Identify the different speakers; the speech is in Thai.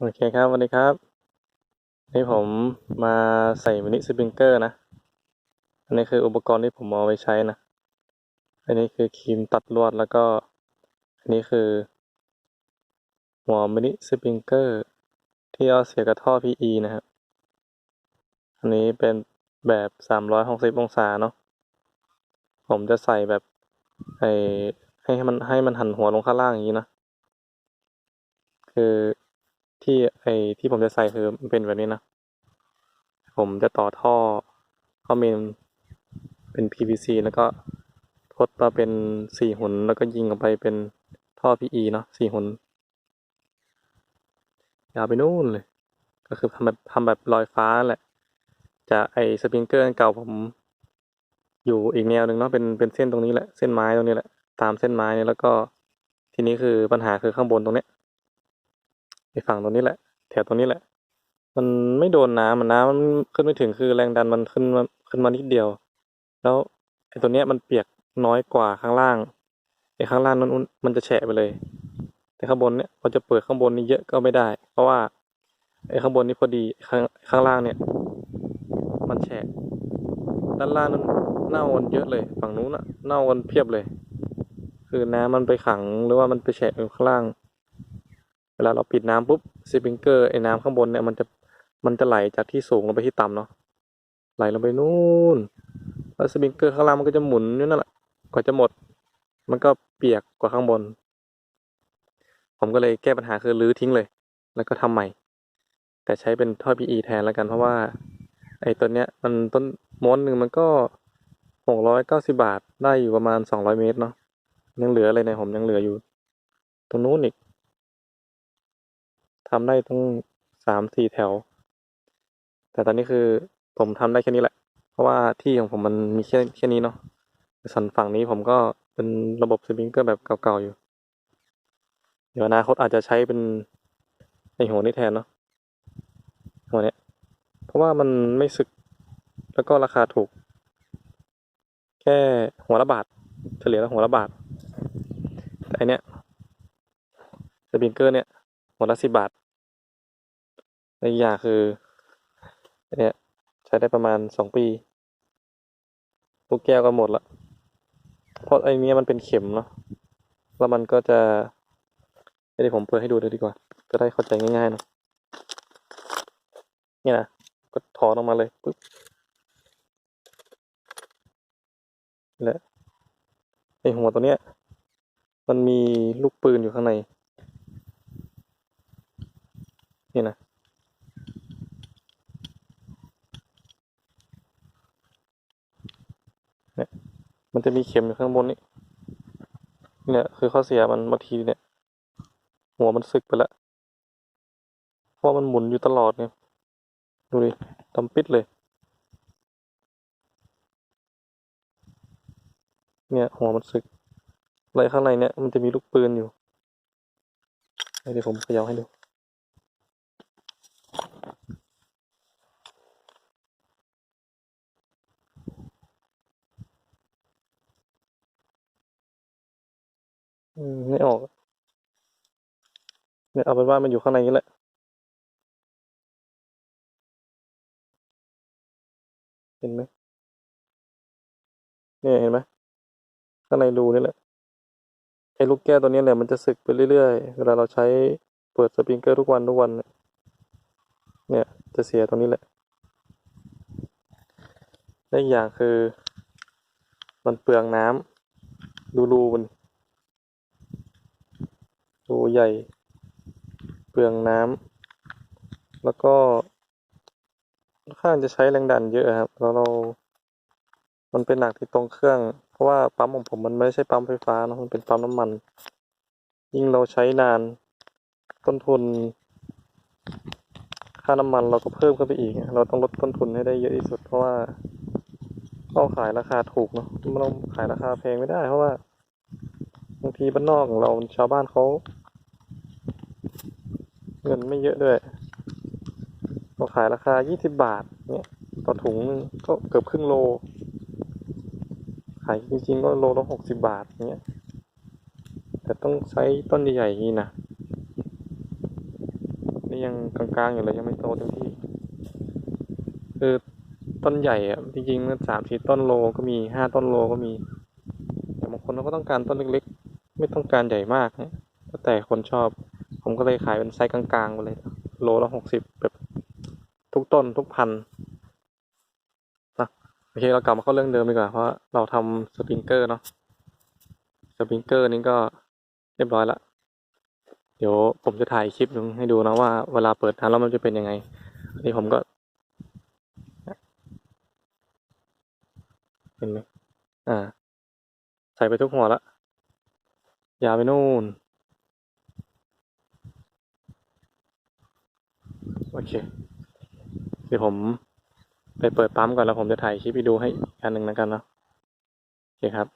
Speaker 1: โอเคครับสวัสดีครับ นี่ผมมาใส่มินิสปริงเกอร์นะ อันนี้คืออุปกรณ์ที่ผมเอาไว้ใช้นะ อันนี้คือครีมตัดลวดแล้วก็ อันนี้คือ หัวมินิสปริงเกอร์ที่เอาเสียกับท่อ PE นะครับ อันนี้เป็นแบบสามร้อยหกสิบองศาเนาะ ผมจะใส่แบบไอให้ให้มันให้มันหันหัวลงข้างล่างอย่างนี้นะ คือ ที่ไอที่ผมจะใส่คือมันเป็นแบบนี้นะ ผมจะต่อท่อเข้าเมนเป็น PVC แล้วก็ทดมาเป็นสี่หุนแล้วก็ยิงออกไปเป็นท่อ PE เนาะสี่หุนยาวไปนู่นเลย ก็คือทำแบบทำแบบลอยฟ้าแหละ จะไอสปริงเกอร์เก่าผมอยู่อีกแนวหนึ่งเนาะเป็นเป็นเส้นตรงนี้แหละเส้นไม้ตรงนี้แหละ ตามเส้นไม้เนี่ยแล้วก็ทีนี้คือปัญหาคือข้างบนตรงเนี้ย ฝั่งตรงนี้แหละ แถวตรงนี้แหละ มันไม่โดนน้ำมันน้ำมันขึ้นไม่ถึงคือแรงดันมันขึ้นมาขึ้นมานิดเดียว แล้วไอตัวเนี้ยมันเปียกน้อยกว่าข้างล่างไอข้างล่างนั้นมันจะแฉะไปเลย แต่ข้างบนเนี่ยพอจะเปิดข้างบนนี้เยอะก็ไม่ได้ เพราะว่าไอข้างบนนี้พอดีข้างข้างล่างเนี่ย มันแฉะด้านล่างนั้นเน่ากันเยอะเลย ฝั่งนู้นอะเน่ากันเพียบเลย คือน้ำมันไปขังหรือว่ามันไปแฉะอยู่ข้างล่าง เวลาเราปิดน้ำปุ๊บสปริงเกอร์ไอ้น้ำข้างบนเนี่ยมันจะมันจะไหลจากที่สูงลงไปที่ต่ำเนาะไหลลงไปนู่นแล้วสปริงเกอร์ข้างล่างมันก็จะหมุนอยู่นั่นแหละกว่าจะหมด มันก็เปียกกว่าข้างบน ผมก็เลยแก้ปัญหาคือรื้อทิ้งเลย แล้วก็ทำใหม่ แต่ใช้เป็นท่อ PE แทนแล้วกันเพราะว่า ไอ้ตัวเนี้ยมันต้นม้วนหนึ่งมันก็หกร้อยเก้าสิบาทได้อยู่ประมาณสองร้อยเมตรเนาะยังเหลือเลยในผมยังเหลืออยู่ตรงนู้นอีก ทำได้ตั้งสามสี่แถว แต่ตอนนี้คือผมทำได้แค่นี้แหละ เพราะว่าที่ของผมมันมีแค่แค่นี้เนาะส่วนฝั่งนี้ผมก็เป็นระบบสปริงเกอร์แบบเก่าๆอยู่ เดี๋ยวอนาคตอาจจะใช้เป็นไอหัวนี้แทนเนาะหัวเนี้ย เพราะว่ามันไม่สึกแล้วก็ราคาถูก แค่หัวละบาท เฉลี่ยแล้วหัวละบาทแต่อันเนี้ยสปริงเกอร์เนี่ยหัวละสิบบาท ในกอย่างคือเนี้ยใช้ได้ประมาณสองปี ลูกแก้วก็หมดละ เพราะไอเนี้ยมันเป็นเข็มเนาะ แล้วมันก็จะเดี๋ยวผมเปิดให้ดูเลยดีกว่า จะได้เข้าใจง่ายๆเนาะนี่นะ ก็ถอนออกมาเลยปึ๊บและไอหัวตัวเนี้ย มันมีลูกปืนอยู่ข้างในนะ เนี่ย มีเข็มอยู่ข้างบนนี้เนี่ยคือข้อเสียมันบางทีเนี่ย หัวมันสึกไปแล้วเพราะมันหมุนอยู่ตลอดเนี่ยดูดิทำปิดเลย เนี่ยหัวมันสึกอะไรข้างในเนี่ยมันจะมีลูกปืนอยู่เดี๋ยวผมขย่าให้ดู อืมไม่ออก เนี่ยเอาเป็นว่ามันอยู่ข้างในนี้แหละเห็นไหมเนี่ยเห็นไหมข้างในรูนี่แหละไอ้ลูกแก้วตัวนี้แหละมันจะสึกไปเรื่อยๆเวลาเราใช้เปิดสปริงเกอร์ทุกวันทุกวัน เนี่ย จะเสียตรงนี้แหละและอีกอย่างคือ มันเปลืองน้ำดูรูมันรูใหญ่ ปลืองน้ำแล้วก็ข้างจะใช้แรงดันเยอะครับแล้วเรา มันเป็นหนักที่ตรงเครื่อง เพราะว่าปั๊มของผมมันไม่ใช่ปั๊มไฟฟ้านะมันเป็นปั๊มน้ำมัน ยิ่งเราใช้นาน ต้นทุน ค่าน้ำมันเราก็เพิ่มขึ้นไปอีก เราต้องลดต้นทุนให้ได้เยอะที่สุด เพราะว่าเราขายราคาถูกเนาะเราขายราคาแพงไม่ได้ เพราะว่าบางทีบ้านนอกของเราชาวบ้านเขา เงินไม่เยอะด้วยเราขายราคายี่สิบบาท เนี่ย ต่อถุงนึงก็เกือบครึ่งโล ขายจริงๆก็โลละหกสิบบาท เนี้ยแต่ต้องใช้ต้นใหญ่ๆนี้นะนนี้ยังกลางๆอยู่เลยยังไม่โตเต็มที่ คือต้นใหญ่อะจริงๆมันสามสี่ต้นโลก็มีห้าต้นโลก็มี แต่บางคนเขาก็ต้องการต้นเล็กๆ ไม่ต้องการใหญ่มากนะแต่คนชอบ ผมก็เลยขายเป็นไซส์กลางๆไปเลย โลละหกสิบแบบทุกต้นทุกพันนะโอเคเรากลับมาเข้าเรื่องเดิมดีกว่า เพราะเราทำสปริงเกอร์เนาะสปริงเกอร์นี้ก็เรียบร้อยละเดี๋ยวผมจะถ่ายคลิปนึงให้ดูนะว่าเวลาเปิดทานแล้วมันจะเป็นยังไงอันนี้ผมก็ เห็นไหมอ่า ใส่ไปทุกหัวละยาวไปนู่น โอเคเดี๋ยวผมไปเปิดปั๊มก่อนแล้วผมจะถ่ายคลิปไปดูให้อีกอันหนึ่งแล้วกันเนาะโอเคครับ